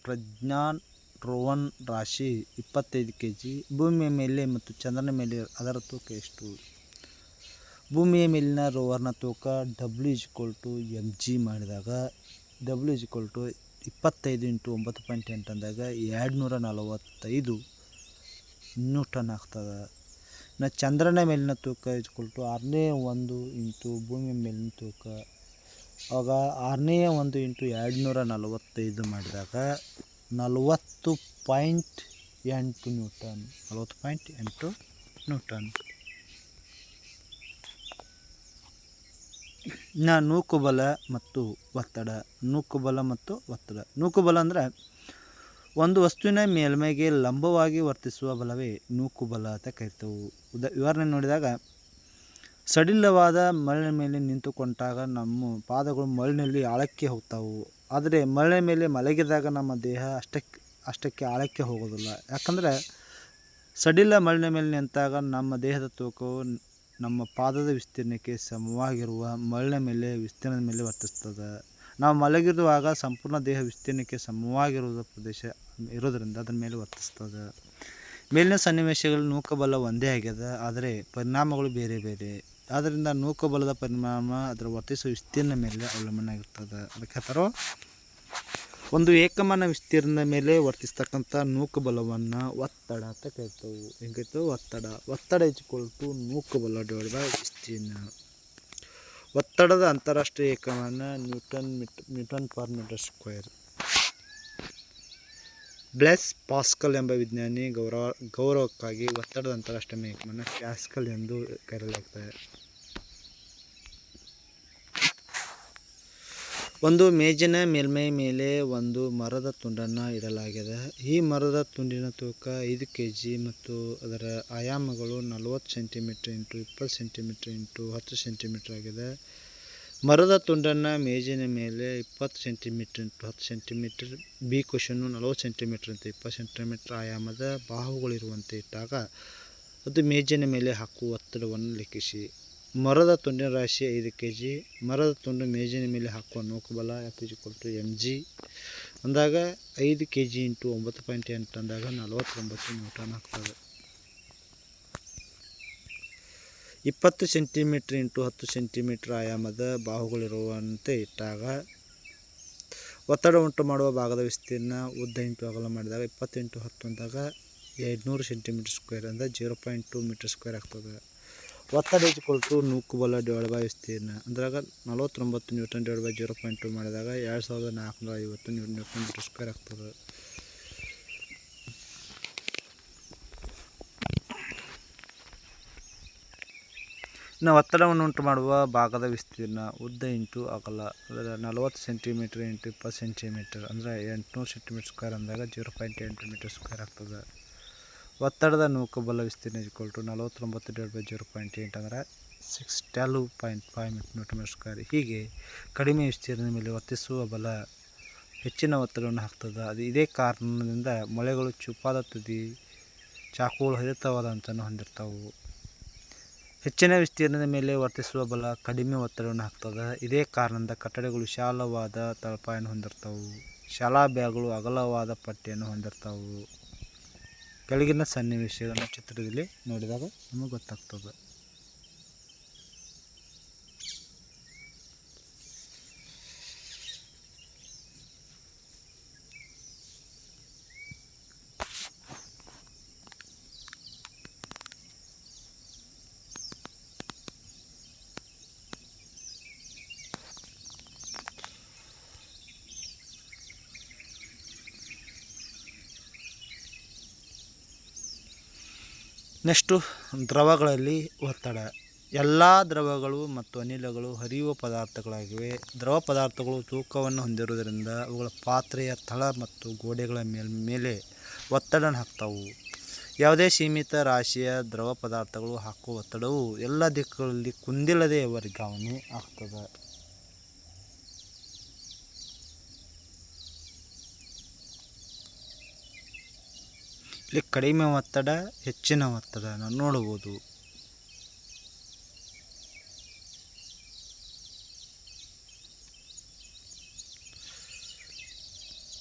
ಪ್ರಜ್ಞಾನ್ ರೋವನ್ ರಾಶಿ ಇಪ್ಪತ್ತೈದು ಕೆ ಜಿ ಭೂಮಿಯ ಮೇಲೆ ಮತ್ತು ಚಂದ್ರನ ಮೇಲೆ ಅದರ ತೂಕ ಎಷ್ಟು? ಭೂಮಿಯ ಮೇಲಿನ ರೋವರ್ನ ತೂಕ W equal to M G ಮಾಡಿದಾಗ ಡಬ್ಲ್ಯೂ ಇಜ್ಕೊಲ್ ಟು ಇಪ್ಪತ್ತೈದು ಇಂಟು ಒಂಬತ್ತು ಪಾಯಿಂಟ್ ಎಂಟು ಅಂದಾಗ ಎರಡು ನೂರ ನಲವತ್ತೈದು ನ್ಯೂಟನ್ ಆಗ್ತದೆ. ನ ಚಂದ್ರನ ಮೇಲಿನ ತೂಕ ಇಜ್ಕೊಲ್ ಟು ಆರನೇ ಒಂದು ಇಂಟು ಭೂಮಿಯ ಮೇಲಿನ ತೂಕ ಆವಾಗ ಆರನೇ ಒಂದು ಇಂಟು ಎರಡು ನೂರ ನಲವತ್ತೈದು ಮಾಡಿದಾಗ ನಲವತ್ತು ಪಾಯಿಂಟ್ ಎಂಟು ನ್ಯೂಟನ್, ನಲವತ್ತು ಪಾಯಿಂಟ್ ಎಂಟು ನ್ಯೂಟನ್. ಇನ್ನು ನೂಕುಬಲ ಮತ್ತು ಒತ್ತಡ, ನೂಕುಬಲ ಮತ್ತು ಒತ್ತಡ. ನೂಕುಬಲ ಅಂದರೆ ಒಂದು ವಸ್ತುವಿನ ಮೇಲ್ಮೈಗೆ ಲಂಬವಾಗಿ ವರ್ತಿಸುವ ಬಲವೇ ನೂಕುಬಲ ಅಂತ ಕರಿತೇವೆ. ಉದ, ವಿವರಣೆ ನೋಡಿದಾಗ ಸಡಿಲವಾದ ಮರಳಿನ ಮೇಲೆ ನಿಂತುಕೊಂಡಾಗ ನಮ್ಮ ಪಾದಗಳು ಮರಳಿನಲ್ಲಿ ಆಳಕ್ಕೆ ಹೋಗ್ತಾವು. ಆದರೆ ಮರಳಿನ ಮೇಲೆ ಮಲಗಿದಾಗ ನಮ್ಮ ದೇಹ ಅಷ್ಟಕ್ಕೆ ಅಷ್ಟಕ್ಕೆ ಆಳಕ್ಕೆ ಹೋಗೋದಿಲ್ಲ ಯಾಕಂದರೆ ಸಡಿಲ ಮರಳಿನ ಮೇಲೆ ನಿಂತಾಗ ನಮ್ಮ ದೇಹದ ತೂಕವು ನಮ್ಮ ಪಾದದ ವಿಸ್ತೀರ್ಣಕ್ಕೆ ಸಮವಾಗಿರುವ ಮರಳಿನ ಮೇಲೆ ವಿಸ್ತೀರ್ಣದ ಮೇಲೆ ವರ್ತಿಸ್ತದೆ. ನಾವು ಮಲಗಿರುವಾಗ ಸಂಪೂರ್ಣ ದೇಹ ವಿಸ್ತೀರ್ಣಕ್ಕೆ ಸಮವಾಗಿರುವ ಪ್ರದೇಶ ಇರೋದರಿಂದ ಅದರ ಮೇಲೆ ವರ್ತಿಸ್ತದೆ. ಮೇಲಿನ ಸನ್ನಿವೇಶಗಳು ನೂಕಬಲ ಒಂದೇ ಆಗ್ಯದ ಆದರೆ ಪರಿಣಾಮಗಳು ಬೇರೆ ಬೇರೆ. ಆದ್ದರಿಂದ ನೂಕಬಲದ ಪರಿಣಾಮ ಅದರ ವರ್ತಿಸುವ ವಿಸ್ತೀರ್ಣ ಮೇಲೆ ಅವಲಂಬನೆ ಆಗಿರ್ತದೆ. ಅದಕ್ಕೆ ಹೇಳ್ತಾರೋ ಒಂದು ಏಕಮಾನ ವಿಸ್ತೀರ್ಣದ ಮೇಲೆ ವರ್ತಿಸ್ತಕ್ಕಂಥ ನೂಕಬಲವನ್ನು ಒತ್ತಡ ಅಂತ ಕರಿತೇವೆ. ಹೆಂಗೈತು ಒತ್ತಡ. ಒತ್ತಡ ಟು ನೂಕಬಲ ಡಿವೈಡ್ ಬೈ ವಿಸ್ತೀರ್ಣ. ಒತ್ತಡದ ಅಂತಾರಾಷ್ಟ್ರೀಯ ಏಕಮಾನ newton metre, newton per metre square. Blaise Pascal ಎಂಬ ವಿಜ್ಞಾನಿ ಗೌರವ, ಗೌರವಕ್ಕಾಗಿ ಒತ್ತಡದ ಅಂತಾರಾಷ್ಟ್ರೀಯ ಏಕಮಾನ ಪ್ಯಾಸ್ಕಲ್ ಎಂದು ಕರೆಯಲಾಗುತ್ತದೆ ಒಂದು ಮೇಜಿನ ಮೇಲ್ಮೈ ಮೇಲೆ ಒಂದು ಮರದ ತುಂಡನ್ನು ಇಡಲಾಗಿದೆ. ಈ ಮರದ ತುಂಡಿನ ತೂಕ ಐದು ಕೆ ಜಿ ಮತ್ತು ಅದರ ಆಯಾಮಗಳು ನಲವತ್ತು ಸೆಂಟಿಮೀಟ್ರ್ ಇಂಟು ಇಪ್ಪತ್ತು ಸೆಂಟಿಮೀಟ್ರ್ ಇಂಟು ಹತ್ತು ಸೆಂಟಿಮೀಟ್ರ್ ಆಗಿದೆ. ಮರದ ತುಂಡನ್ನು ಮೇಜಿನ ಮೇಲೆ ಇಪ್ಪತ್ತು ಸೆಂಟಿಮೀಟ್ರ್ ಇಂಟು ಹತ್ತು ಸೆಂಟಿಮೀಟ್ರ್, ಬಿ ಕ್ವಶನ್ನು ನಲವತ್ತು ಸೆಂಟಿಮೀಟ್ರ್ ಇಂಟು ಇಪ್ಪತ್ತು ಸೆಂಟಿಮೀಟ್ರ್ ಆಯಾಮದ ಬಾಹುಗಳಿರುವಂತೆ ಇಟ್ಟಾಗ ಅದು ಮೇಜಿನ ಮೇಲೆ ಹಾಕುವ ಒತ್ತಡವನ್ನು ಲೆಕ್ಕಿಸಿ. ಮರದ ತುಂಡಿನ ರಾಶಿ ಐದು ಕೆ ಜಿ ಮರದ ತುಂಡು ಮೇಜಿನ ಮೇಲೆ ಹಾಕುವ ನೂಕುಬಲ ಎಫ್ ಇಸ್ ಕೊಟ್ಟು ಎಂ ಜಿ ಅಂದಾಗ ಐದು ಕೆ ಜಿ ಇಂಟು ಒಂಬತ್ತು ಪಾಯಿಂಟ್ ಎಂಟು ಅಂದಾಗ ನಲವತ್ತೊಂಬತ್ತು ನ್ಯೂಟನ್ ಆಗ್ತದೆ. ಇಪ್ಪತ್ತು ಸೆಂಟಿಮೀಟ್ರ್ ಇಂಟು ಹತ್ತು ಸೆಂಟಿಮೀಟ್ರ್ ಆಯಾಮದ ಬಾಹುಗಳಿರುವಂತೆ ಇಟ್ಟಾಗ ಒತ್ತಡ ಉಂಟು ಮಾಡುವ ಭಾಗದ ವಿಸ್ತೀರ್ಣ ಉದ್ದ ಇಂಟು ಅಗಲ ಮಾಡಿದಾಗ ಇಪ್ಪತ್ತೆಂಟು ಹತ್ತು ಅಂದಾಗ ಎರಡುನೂರು ಸೆಂಟಿಮೀಟ್ರ್ ಸ್ಕ್ವೇರ್ ಅಂದರೆ zero point two metre square ಆಗ್ತದೆ. ಒತ್ತಡ ಇಜ್ಕೊಲ್ ಟು ನೂಕುಬಲ ಡಿವೈಡ್ ಬೈ ವಿಸ್ತೀರ್ಣ ಅಂದ್ರಾಗ ನಲವತ್ತೊಂಬತ್ತು newton divide by zero point two ಮಾಡಿದಾಗ ಎರಡು ಸಾವಿರದ ನಾಲ್ಕುನೂರ ಐವತ್ತು ನ್ಯೂ ನ್ಯೂಟನ್ ಮೀಟರ್ ಸ್ಕ್ವೇರ್ ಆಗ್ತದೆ. ಇನ್ನು ಒತ್ತಡವನ್ನು ಉಂಟು ಮಾಡುವ ಭಾಗದ ವಿಸ್ತೀರ್ಣ ಉದ್ದ ಇಂಟು ಅಗಲ, ಅಂದರೆ ನಲವತ್ತು ಸೆಂಟಿಮೀಟ್ರ್ ಇಂಟು ಇಪ್ಪತ್ತು ಸೆಂಟಿಮೀಟರ್, ಅಂದರೆ ಎಂಟುನೂರು ಸೆಂಟಿಮೀಟರ್ ಸ್ಕ್ವೇರ್ ಅಂದಾಗ ಜೀರೋ ಪಾಯಿಂಟ್ ಎಂಟು ಮೀಟರ್ ಸ್ಕ್ವೇರ್ ಆಗ್ತದೆ. ಒತ್ತಡದ ನೂಕಬಲ ವಿಸ್ತೀರ್ಣ ಇಕ್ವಲ್ ಟು ನಲವತ್ತೊಂಬತ್ತು divide by zero point eight ಅಂದರೆ ಸಿಕ್ಸ್ ಟ್ಯಾಲು ಪಾಯಿಂಟ್ ಫೈವ್ ನೋಟ್ ಸ್ಕ್ವೇರ್ ಹೀಗೆ ಕಡಿಮೆ ವಿಸ್ತೀರ್ಣದ ಮೇಲೆ ವರ್ತಿಸುವ ಬಲ ಹೆಚ್ಚಿನ ಒತ್ತಡವನ್ನು ಹಾಕ್ತದೆ. ಅದು ಇದೇ ಕಾರಣದಿಂದ ಮೊಳೆಗಳು ಚುಪ್ಪಾದ ತುದಿ, ಚಾಕುಗಳು ಹರಿತವಾದ ಅಂತಲೂ ಹೊಂದಿರ್ತಾವೆ. ಹೆಚ್ಚಿನ ವಿಸ್ತೀರ್ಣದ ಮೇಲೆ ವರ್ತಿಸುವ ಬಲ ಕಡಿಮೆ ಒತ್ತಡವನ್ನು ಹಾಕ್ತದೆ. ಇದೇ ಕಾರಣದಿಂದ ಕಟ್ಟಡಗಳು ವಿಶಾಲವಾದ ತಳಪಾಯನ್ನು ಹೊಂದಿರ್ತಾವೆ. ಶಾಲಾ ಬ್ಯಾಗ್ಗಳು ಅಗಲವಾದ ಪಟ್ಟಿಯನ್ನು ಹೊಂದಿರ್ತಾವೆ. ಕೆಳಗಿನ ಸನ್ನಿವೇಶವನ್ನು ಚಿತ್ರದಲ್ಲಿ ನೋಡಿದಾಗ ನಮಗೆ ಗೊತ್ತಾಗ್ತದೆ. ನೆಕ್ಸ್ಟು ದ್ರವಗಳಲ್ಲಿ ಒತ್ತಡ. ಎಲ್ಲ ದ್ರವಗಳು ಮತ್ತು ಅನಿಲಗಳು ಹರಿಯುವ ಪದಾರ್ಥಗಳಾಗಿವೆ. ದ್ರವ ಪದಾರ್ಥಗಳು ತೂಕವನ್ನು ಹೊಂದಿರುವುದರಿಂದ ಅವುಗಳ ಪಾತ್ರೆಯ ತಳ ಮತ್ತು ಗೋಡೆಗಳ ಮೇಲ್, ಮೇಲೆ ಒತ್ತಡ ಹಾಕ್ತಾವು. ಯಾವುದೇ ಸೀಮಿತ ರಾಶಿಯ ದ್ರವ ಪದಾರ್ಥಗಳು ಹಾಕುವ ಒತ್ತಡವು ಎಲ್ಲ ದಿಕ್ಕುಗಳಲ್ಲಿ ಕುಂದಿಲ್ಲದೆ ವರ್ಗಾವಣೆ ಆಗ್ತದೆ. ಇಲ್ಲಿ ಕಡಿಮೆ ಒತ್ತಡ, ಹೆಚ್ಚಿನ ಒತ್ತಡನ ನೋಡಬಹುದು.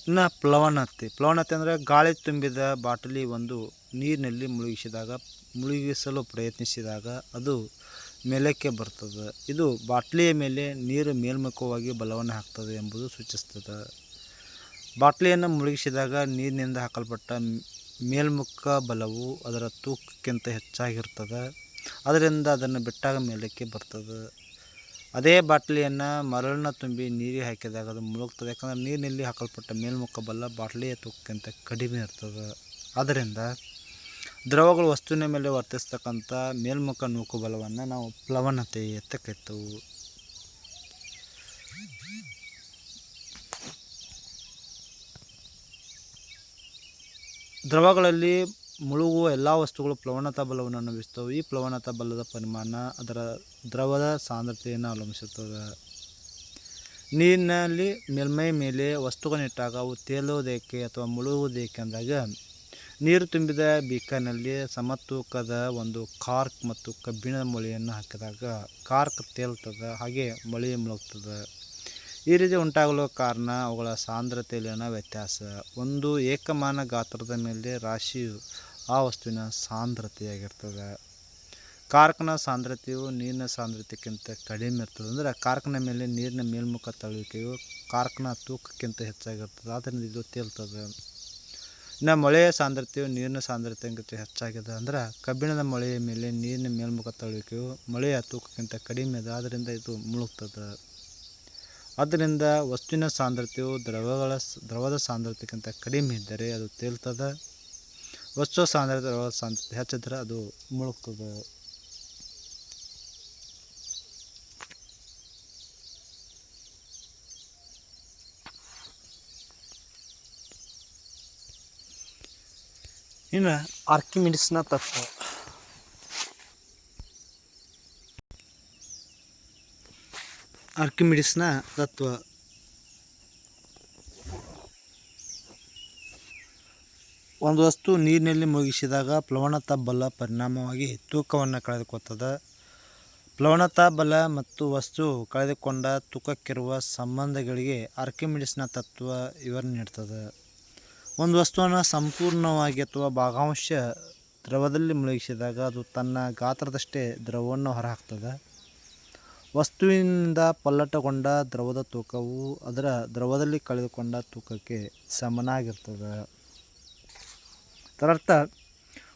ಇನ್ನು ಪ್ಲವನತೆ ಪ್ಲವನತೆ ಅಂದರೆ ಗಾಳಿ ತುಂಬಿದ ಬಾಟಲಿ ಒಂದು ನೀರಿನಲ್ಲಿ ಮುಳುಗಿಸಿದಾಗ, ಮುಳುಗಿಸಲು ಪ್ರಯತ್ನಿಸಿದಾಗ ಅದು ಮೇಲಕ್ಕೆ ಬರ್ತದೆ. ಇದು ಬಾಟ್ಲಿಯ ಮೇಲೆ ನೀರು ಮೇಲ್ಮುಖವಾಗಿ ಬಲವನ್ನು ಹಾಕ್ತದೆ ಎಂಬುದು ಸೂಚಿಸ್ತದೆ. ಬಾಟ್ಲಿಯನ್ನು ಮುಳುಗಿಸಿದಾಗ ನೀರಿನಿಂದ ಹಾಕಲ್ಪಟ್ಟ ಮೇಲ್ಮುಖ ಬಲವು ಅದರ ತೂಕಕ್ಕಿಂತ ಹೆಚ್ಚಾಗಿರ್ತದೆ. ಅದರಿಂದ ಅದನ್ನು ಬಿಟ್ಟಾಗ ಮೇಲಕ್ಕೆ ಬರ್ತದೆ. ಅದೇ ಬಾಟ್ಲಿಯನ್ನು ಮರಳನ್ನ ತುಂಬಿ ನೀರಿಗೆ ಹಾಕಿದಾಗ ಅದು ಮುಳುಗ್ತದೆ. ಯಾಕಂದರೆ ನೀರಿನಲ್ಲಿ ಹಾಕಲ್ಪಟ್ಟ ಮೇಲ್ಮುಖ ಬಲ ಬಾಟ್ಲಿಯ ತೂಕಕ್ಕಿಂತ ಕಡಿಮೆ ಇರ್ತದೆ. ಆದ್ದರಿಂದ ದ್ರವಗಳು ವಸ್ತುವಿನ ಮೇಲೆ ವರ್ತಿಸ್ತಕ್ಕಂಥ ಮೇಲ್ಮುಖ ನೂಕು ಬಲವನ್ನು ನಾವು ಪ್ಲವನತೆ ಅಂತ ದ್ರವಗಳಲ್ಲಿ ಮುಳುಗುವ ಎಲ್ಲ ವಸ್ತುಗಳು ಪ್ಲವನತಾ ಬಲವನ್ನು ಅನುಭವಿಸ್ತವೆ ಈ ಪ್ಲವನತಾ ಬಲದ ಪರಿಮಾಣ ಅದರ ದ್ರವದ ಸಾಂದ್ರತೆಯನ್ನು ಅವಲಂಬಿಸುತ್ತದೆ ನೀರಿನಲ್ಲಿ ಮೇಲ್ಮೈ ಮೇಲೆ ವಸ್ತುಗಳನ್ನಿಟ್ಟಾಗ ಅವು ತೇಲುವುದೇಕೆ ಅಥವಾ ಮುಳುಗುವುದೇಕೆ ಅಂದಾಗ ನೀರು ತುಂಬಿದ ಬೀಕನಲ್ಲಿ ಸಮತೂಕದ ಒಂದು ಕಾರ್ಕ್ ಮತ್ತು ಕಬ್ಬಿಣದ ಮೊಳೆಯನ್ನು ಹಾಕಿದಾಗ ಕಾರ್ಕ್ ತೇಲ್ತದೆ ಹಾಗೆ ಮೊಳೆ ಮುಳುಗ್ತದೆ ಈ ರೀತಿ ಉಂಟಾಗಲು ಕಾರಣ ಅವುಗಳ ಸಾಂದ್ರತೆಯಲ್ಲಿನ ವ್ಯತ್ಯಾಸ. ಒಂದು ಏಕಮಾನ ಗಾತ್ರದ ಮೇಲೆ ರಾಶಿಯು ಆ ವಸ್ತುವಿನ ಸಾಂದ್ರತೆಯಾಗಿರ್ತದೆ. ಕಾರ್ಕನ ಸಾಂದ್ರತೆಯು ನೀರಿನ ಸಾಂದ್ರತೆಗಿಂತ ಕಡಿಮೆ ಇರ್ತದೆ. ಅಂದರೆ ಕಾರ್ಕನ ಮೇಲೆ ನೀರಿನ ಮೇಲ್ಮುಖ ತಳುವಿಕೆಯು ಕಾರ್ಕನ ತೂಕಕ್ಕಿಂತ ಹೆಚ್ಚಾಗಿರ್ತದೆ. ಆದ್ದರಿಂದ ಇದು ತೇಲ್ತದೆ. ಇನ್ನು ಮೊಳೆಯ ಸಾಂದ್ರತೆಯು ನೀರಿನ ಸಾಂದ್ರತೆಗಿಂತ ಹೆಚ್ಚಾಗಿದೆ. ಅಂದ್ರೆ ಕಬ್ಬಿಣದ ಮೊಳೆಯ ಮೇಲೆ ನೀರಿನ ಮೇಲ್ಮುಖ ತಳುವಿಕೆಯು ಮೊಳೆಯ ತೂಕಕ್ಕಿಂತ ಕಡಿಮೆ ಇದೆ. ಆದ್ದರಿಂದ ಇದು ಮುಳುಗ್ತದೆ. ಆದ್ದರಿಂದ ವಸ್ತುವಿನ ಸಾಂದ್ರತೆಯು ದ್ರವಗಳ ದ್ರವದ ಸಾಂದ್ರತೆಗಿಂತ ಕಡಿಮೆ ಇದ್ದರೆ ಅದು ತೇಲ್ತದೆ ವಸ್ತು ಸಾಂದ್ರತೆ ದ್ರವದ ಸಾಂದ್ರತೆ ಹೆಚ್ಚಿದ್ರೆ ಅದು ಮುಳುಗ್ತದೆ ಇನ್ನು ಆರ್ಕಿಮಿಡಿಸ್ನ ತತ್ವ. ಆರ್ಕಿಮಿಡಿಸ್ನ ತತ್ವ. ಒಂದು ವಸ್ತು ನೀರಿನಲ್ಲಿ ಮುಳುಗಿಸಿದಾಗ ಪ್ಲವನತಾ ಬಲ ಪರಿಣಾಮವಾಗಿ ತೂಕವನ್ನು ಕಳೆದುಕೊಳ್ತದೆ. ಪ್ಲವನತಾ ಬಲ ಮತ್ತು ವಸ್ತು ಕಳೆದುಕೊಂಡ ತೂಕಕ್ಕಿರುವ ಸಂಬಂಧಗಳಿಗೆ ಆರ್ಕಿಮಿಡಿಸ್ನ ತತ್ವ ವಿವರಣೆ ನೀಡ್ತದೆ. ಒಂದು ವಸ್ತುವನ್ನು ಸಂಪೂರ್ಣವಾಗಿ ಅಥವಾ ಭಾಗಾಂಶ ದ್ರವದಲ್ಲಿ ಮುಳುಗಿಸಿದಾಗ ಅದು ತನ್ನ ಗಾತ್ರದಷ್ಟೇ ದ್ರವವನ್ನು ಹೊರಹಾಕ್ತದೆ. ವಸ್ತುವಿನಿಂದ ಪಲ್ಲಟಗೊಂಡ ದ್ರವದ ತೂಕವು ಅದರ ದ್ರವದಲ್ಲಿ ಕಳೆದುಕೊಂಡ ತೂಕಕ್ಕೆ ಸಮನಾಗಿರ್ತದೆ. ಇದರರ್ಥ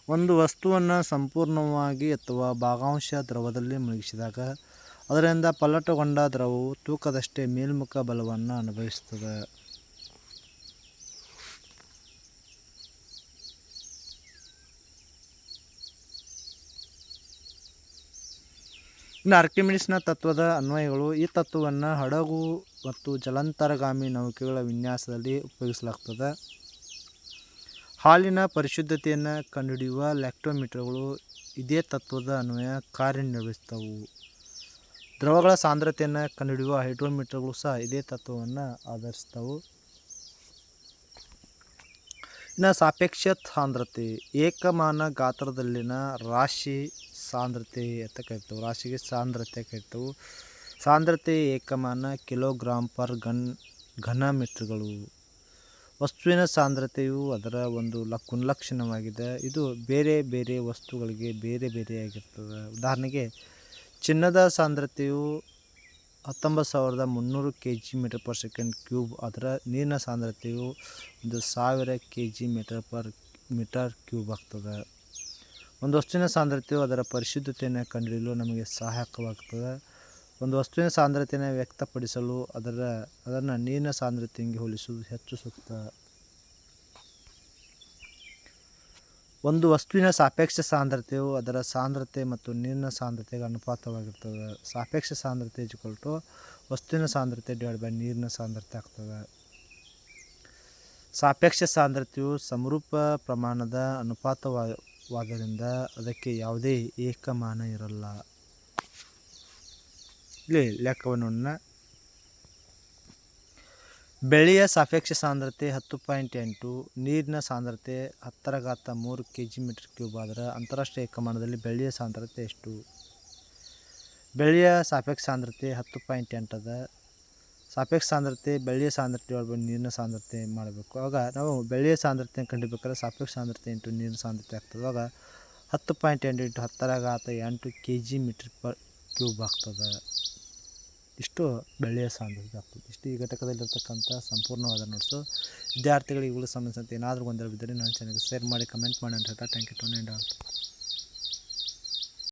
ಒಂದು ವಸ್ತುವನ್ನು ಸಂಪೂರ್ಣವಾಗಿ ಅಥವಾ ಭಾಗಾಂಶ ದ್ರವದಲ್ಲಿ ಮುಳುಗಿಸಿದಾಗ ಅದರಿಂದ ಪಲ್ಲಟಗೊಂಡ ದ್ರವವು ತೂಕದಷ್ಟೇ ಮೇಲ್ಮುಖ ಬಲವನ್ನು ಅನುಭವಿಸುತ್ತದೆ. ಇನ್ನು ಆರ್ಕಿಮಿಡಿಸ್ನ ತತ್ವದ ಅನ್ವಯಗಳು ಈ ತತ್ವವನ್ನು ಹಡಗು ಮತ್ತು ಜಲಾಂತರಗಾಮಿ ನೌಕೆಗಳ ವಿನ್ಯಾಸದಲ್ಲಿ ಉಪಯೋಗಿಸಲಾಗ್ತದೆ. ಹಾಲಿನ ಪರಿಶುದ್ಧತೆಯನ್ನು ಕಂಡುಹಿಡಿಯುವ ಲ್ಯಾಕ್ಟೋಮೀಟರ್ಗಳು ಇದೇ ತತ್ವದ ಅನ್ವಯ ಕಾರ್ಯನಿರ್ವಹಿಸ್ತವು ದ್ರವಗಳ ಸಾಂದ್ರತೆಯನ್ನು ಕಂಡುಹಿಡಿಯುವ ಹೈಡ್ರೋಮೀಟರ್ಗಳು ಸಹ ಇದೇ ತತ್ವವನ್ನು ಆಧರಿಸ್ತವು ಇನ್ನು ಸಾಪೇಕ್ಷ ಸಾಂದ್ರತೆ ಏಕಮಾನ ಗಾತ್ರದಲ್ಲಿನ ರಾಶಿ ಸಾಂದ್ರತೆ ಅಂತ ಕರಿತೇವೆ ರಾಶಿಗೆ ಸಾಂದ್ರತೆ ಕರಿತೇವೆ ಸಾಂದ್ರತೆ ಏಕಮಾನ ಕಿಲೋಗ್ರಾಮ್ ಪರ್ ಗನ್ ಘನ ಮೀಟ್ರ್ಗಳು. ವಸ್ತುವಿನ ಸಾಂದ್ರತೆಯು ಅದರ ಒಂದು ಲ ಗುಣಲಕ್ಷಣವಾಗಿದೆ. ಇದು ಬೇರೆ ಬೇರೆ ವಸ್ತುಗಳಿಗೆ ಬೇರೆ ಬೇರೆಯಾಗಿರ್ತದೆ ಉದಾಹರಣೆಗೆ, ಚಿನ್ನದ ಸಾಂದ್ರತೆಯು ಹತ್ತೊಂಬತ್ತು ಸಾವಿರದ ಮುನ್ನೂರು K G metre per second cube. ಅದರ ನೀರಿನ ಸಾಂದ್ರತೆಯು ಒಂದು ಸಾವಿರ K G metre per metre cube ಆಗ್ತದೆ. ಒಂದು ವಸ್ತುವಿನ ಸಾಂದ್ರತೆಯು ಅದರ ಪರಿಶುದ್ಧತೆಯನ್ನು ಕಂಡುಹಿಡಿಯಲು ನಮಗೆ ಸಹಾಯಕವಾಗ್ತದೆ. ಒಂದು ವಸ್ತುವಿನ ಸಾಂದ್ರತೆಯನ್ನು ವ್ಯಕ್ತಪಡಿಸಲು ಅದರ, ಅದನ್ನು ನೀರಿನ ಸಾಂದ್ರತೆಗೆ ಹೋಲಿಸುವುದು ಹೆಚ್ಚು ಸೂಕ್ತ. ಒಂದು ವಸ್ತುವಿನ ಸಾಪೇಕ್ಷ ಸಾಂದ್ರತೆಯು ಅದರ ಸಾಂದ್ರತೆ ಮತ್ತು ನೀರಿನ ಸಾಂದ್ರತೆಗೆ ಅನುಪಾತವಾಗಿರ್ತದೆ. ಸಾಪೇಕ್ಷ ಸಾಂದ್ರತೆ ಟು ವಸ್ತುವಿನ ಸಾಂದ್ರತೆ ಡಿವೈಡ್ ಬೈ ನೀರಿನ ಸಾಂದ್ರತೆ ಆಗ್ತದೆ. ಸಾಪೇಕ್ಷ ಸಾಂದ್ರತೆಯು ಸಮರೂಪ ಪ್ರಮಾಣದ ಅನುಪಾತವಾದ್ದರಿಂದ ಅದಕ್ಕೆ ಯಾವುದೇ ಏಕಮಾನ ಇರಲ್ಲ. ಇಲ್ಲಿ ಲೆಕ್ಕವನ್ನು ಬೆಳೆಯ ಸಾಪೇಕ್ಷ ಸಾಂದ್ರತೆ ಹತ್ತು ಪಾಯಿಂಟ್ ಎಂಟು, ನೀರಿನ ಸಾಂದ್ರತೆ ಹತ್ತರ ಘಾತ ಮೂರು ಕೆ ಜಿ ಮೀಟರ್ ಕ್ಯೂಬ್ ಆದರೆ ಅಂತಾರಾಷ್ಟ್ರೀಯ ಏಕಮಾನದಲ್ಲಿ ಬೆಳ್ಳಿಯ ಸಾಂದ್ರತೆ ಎಷ್ಟು? ಬೆಳ್ಳಿಯ ಸಾಪೇಕ್ಷ ಸಾಂದ್ರತೆ ಹತ್ತು ಪಾಯಿಂಟ್ ಎಂಟು ಅದ. ಸಾಪೇಕ್ಷ ಸಾಂದ್ರತೆ, ಬೆಳ್ಳಿಯ ಸಾಂದ್ರತೆ ಹೇಳ್ಬೋದು ನೀರಿನ ಸಾಂದ್ರತೆ ಮಾಡಬೇಕು. ಆವಾಗ ನಾವು ಬೆಳ್ಳಿಯ ಸಾಂದ್ರತೆ ಕಂಡುಬೇಕಾದ್ರೆ ಸಾಪೇಕ್ಷ ಸಾಂದ್ರತೆ ಇಂಟು ನೀರಿನ ಸಾಂದ್ರತೆ ಆಗ್ತದೆ. ಆವಾಗ ಹತ್ತು ಪಾಯಿಂಟ್ ಎಂಟು ಇಂಟು ಹತ್ತರಾಗ ಆತ ಎಂಟು K G metre per cube ಆಗ್ತದೆ. ಇಷ್ಟು ಬೆಳ್ಳಿಯ ಸಾಂದ್ರತೆ ಆಗ್ತದೆ. ಇಷ್ಟು ಈ ಘಟಕದಲ್ಲಿರ್ತಕ್ಕಂಥ ಸಂಪೂರ್ಣವಾದ ನೋಟ್ಸು. ವಿದ್ಯಾರ್ಥಿಗಳಿಗೆ ಇವುಗಳು ಸಂಬಂಧಿಸಿದಂತೆ ಏನಾದರೂ ಗೊಂದಲ ಬಿದ್ದರೆ ನಾನು ಚೆನ್ನಾಗಿ ಶೇರ್ ಮಾಡಿ ಕಮೆಂಟ್ ಮಾಡಿ ಅಂತ ಹೇಳ್ತಾ ಥ್ಯಾಂಕ್ ಯು ಟು ಆಲ್